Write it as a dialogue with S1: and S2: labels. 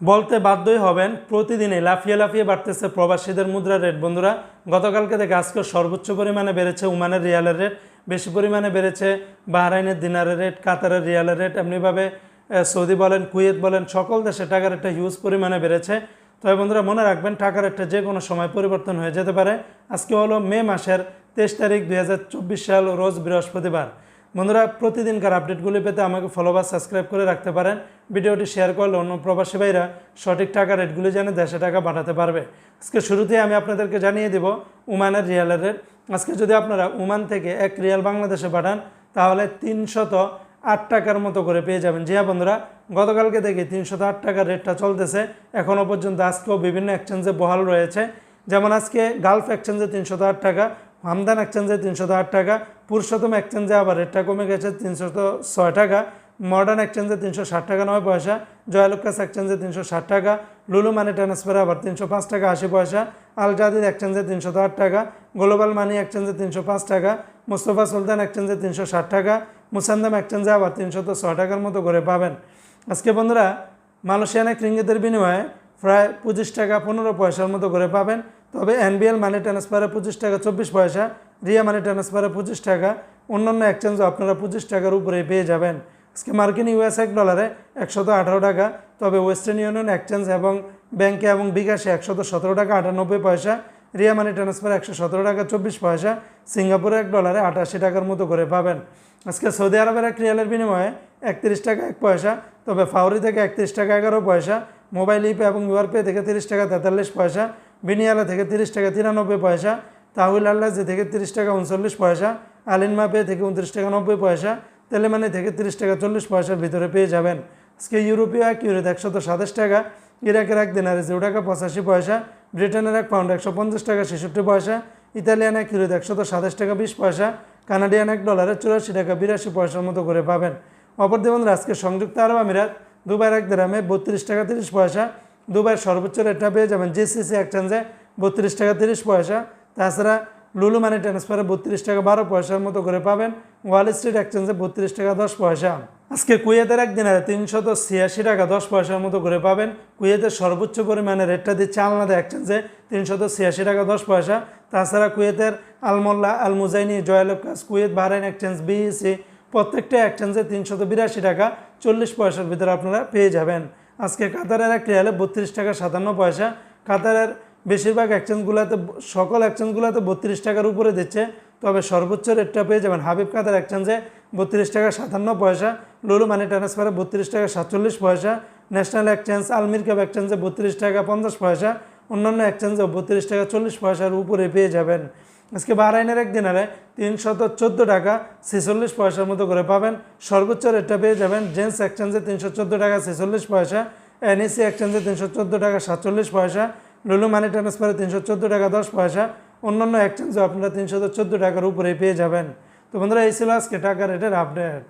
S1: বলতে বাধ্যই হবেন, প্রতিদিনই লাফিয়ে লাফিয়ে বাড়তেছে প্রবাসীদের মুদ্রা রেট। বন্ধুরা, গতকালকে থেকে আজকে সর্বোচ্চ পরিমাণে বেড়েছে উমানের রিয়ালের রেট, বেশি পরিমাণে বেড়েছে বাহরাইনের দিনারের রেট, কাতারের রিয়ালের রেট। এমনিভাবে সৌদি বলেন, কুয়েত বলেন, সকল দেশে টাকার একটা হিউজ পরিমাণে বেড়েছে। তবে বন্ধুরা, মনে রাখবেন, টাকার একটা যে কোনো সময় পরিবর্তন হয়ে যেতে পারে। আজকে হলো মে মাসের তেইশ তারিখ দু হাজার চব্বিশ সাল, রোজ বৃহস্পতিবার। বন্ধুরা, প্রতিদিনকার আপডেটগুলি পেতে আমাকে ফলো বা সাবস্ক্রাইব করে রাখতে পারেন। ভিডিওটি শেয়ার করলে অন্য প্রবাসী ভাইরা সঠিক টাকা রেটগুলি জেনে দেশে টাকা পাঠাতে পারবে। আজকে শুরুতেই আমি আপনাদেরকে জানিয়ে দেব উমানের রিয়ালের রেট আজকে যদি আপনারা উমান থেকে এক রিয়াল বাংলাদেশে পাঠান, তাহলে তিনশত আট টাকার মতো করে পেয়ে যাবেন। জি হ্যাঁ বন্ধুরা, গতকালকে থেকে তিনশত আট টাকার রেটটা চলতেছে। এখনও পর্যন্ত আজকেও বিভিন্ন এক্সচেঞ্জে বহাল রয়েছে। যেমন আজকে গালফ এক্সচেঞ্জে তিনশত আট টাকা হামদান এক্সচেঞ্জে তিনশত আট টাকা, পুরুষোত্তম এক্সচেঞ্জে আবার রেটটা কমে গেছে তিনশত ছয় টাকা মডার্ন এক্সচেঞ্জে তিনশো ষাট টাকা নয় পয়সা জয়ালুকাস এক্সচেঞ্জে তিনশো ষাট টাকা, লুলু মানি ট্রান্সফারে আবার তিনশো পাঁচ টাকা আশি পয়সা, আল জাদিদ এক্সচেঞ্জে তিনশত আট টাকা, গ্লোবাল মানি এক্সচেঞ্জে তিনশো পাঁচ টাকা, মুস্তফা সুলতান এক্সচেঞ্জে তিনশো ষাট টাকা মুসান্দাম এক্সচেঞ্জে আবার তিনশো তো ছয় টাকার মতো করে পাবেন। আজকে বন্ধুরা, মালয়েশিয়ান এক বিনিময়ে প্রায় পঁচিশ টাকা পনেরো পয়সার মতো করে পাবেন। তবে এনবিএল মানি ট্রান্সফারে পঁচিশ টাকা, চব্বিশ পয়সা, রিয়া মানি ট্রান্সফারে পঁচিশ টাকা, অন্যান্য এক্সচেঞ্জও আপনারা পঁচিশ টাকার উপরে পেয়ে যাবেন। আজকে মার্কিন ইউএস এক ডলারে একশত আঠারো টাকা, তবে ওয়েস্টার্ন ইউনিয়ন এক্সচেঞ্জ এবং ব্যাংকে এবং বিকাশে একশত সতেরো টাকা, আটানব্বই পয়সা, রিয়া মানি ট্রান্সফার একশো সতেরো টাকা, চব্বিশ পয়সা, সিঙ্গাপুরে এক ডলারে আটাশি টাকার মতো করে পাবেন। আজকে সৌদি আরবের এক রিয়ালের বিনিময়ে একত্রিশ টাকা এক পয়সা, তবে ফাউরি থেকে একত্রিশ টাকা এগারো পয়সা, মোবাইল, ইপে এবং ইউআরপে থেকে তিরিশ টাকা তেতাল্লিশ পয়সা বিনিয়ালা থেকে তিরিশ টাকা তিরানব্বই পয়সা, তাহুল আল্লাজি থেকে তিরিশ টাকা উনচল্লিশ পয়সা আলিন মাপে থেকে উনত্রিশ টাকা নব্বই পয়সা, তেলেমানি থেকে তিরিশ টাকা চল্লিশ পয়সার ভিতরে পেয়ে যাবেন। আজকে ইউরোপীয় এক ইউরোত একশত সাতাশ টাকা, ইরাকের এক দিনারে জিরো টাকা পঁচাশি পয়সা, ব্রিটেনের এক পাউন্ড একশো পঞ্চাশ টাকা ছেষট্টি পয়সা, ইতালিয়ান এক ইউরোত একশত সাতাশ টাকা বিশ পয়সা, কানাডিয়ান এক ডলারে চুরাশি টাকা বিরাশি পয়সার মতো করে পাবেন। অপর দেবন আজকে সংযুক্ত আরব আমিরাত দুবার এক দেরামে বত্রিশ টাকা তিরিশ পয়সা দুবাইয়ের সর্বোচ্চ রেটটা পেয়ে যাবেন জিসিসি এক্সচেঞ্জে বত্রিশ টাকা তিরিশ পয়সা। তাছাড়া লুলু মানি ট্রান্সফারে বত্রিশ টাকা বারো পয়সার মতো করে পাবেন। ওয়াল স্ট্রিট এক্সচেঞ্জে বত্রিশ টাকা দশ পয়সা। আজকে কুয়েতের একদিন একদিনে তিনশত ছিয়াশি টাকা দশ পয়সার মতো করে পাবেন। কুয়েতের সর্বোচ্চ পরিমাণে রেটটা দিচ্ছে আলনাদা এক্সচেঞ্জে তিনশত ছিয়াশি টাকা দশ পয়সা। তাছাড়া কুয়েতের আলমোল্লা আল মুজাইনি জয়ালকাস, কুয়েত বাহরাইন এক্সচেঞ্জ বিইসি প্রত্যেকটা এক্সচেঞ্জে তিনশত বিরাশি টাকা চল্লিশ পয়সার ভিতরে আপনারা পেয়ে যাবেন। আজকে কাতারের এক রিয়ালে বত্রিশ টাকা সাতান্ন পয়সা। কাতারের বেশিরভাগ এক্সচেঞ্জগুলোতে সকল এক্সচেঞ্জগুলোতে বত্রিশ টাকার উপরে দিচ্ছে। তবে সর্বোচ্চ রেটটা পেয়ে যাবেন হাবিব কাতার এক্সচেঞ্জে বত্রিশ টাকা সাতান্ন পয়সা, লুলু মানি ট্রান্সফারে বত্রিশ টাকা সাতচল্লিশ পয়সা ন্যাশনাল এক্সচেঞ্জ আলমির ক্যাব এক্সচেঞ্জে বত্রিশ টাকা পঞ্চাশ পয়সা, অন্যান্য এক্সচেঞ্জেও বত্রিশ টাকা চল্লিশ পয়সার উপরে পেয়ে যাবেন। আজকে বাহরাইনের এক দিনারে তিনশত চোদ্দ টাকা ছেচল্লিশ পয়সার মতো করে পাবেন। সর্বোচ্চ রেটটা পেয়ে যাবেন জেন্টস এক্সচেঞ্জে তিনশো চোদ্দ টাকা ছেচল্লিশ পয়সা এনএসি এক্সচেঞ্জে তিনশো চোদ্দ টাকা সাতচল্লিশ পয়সা লুলু মানি ট্রান্সফারে তিনশো চোদ্দ টাকা দশ পয়সা, অন্যান্য এক্সচেঞ্জও আপনারা তিনশো চোদ্দ টাকার উপরে পেয়ে যাবেন। তো বন্ধুরা, এই ছিল আজকে টাকা রেটের আপডেট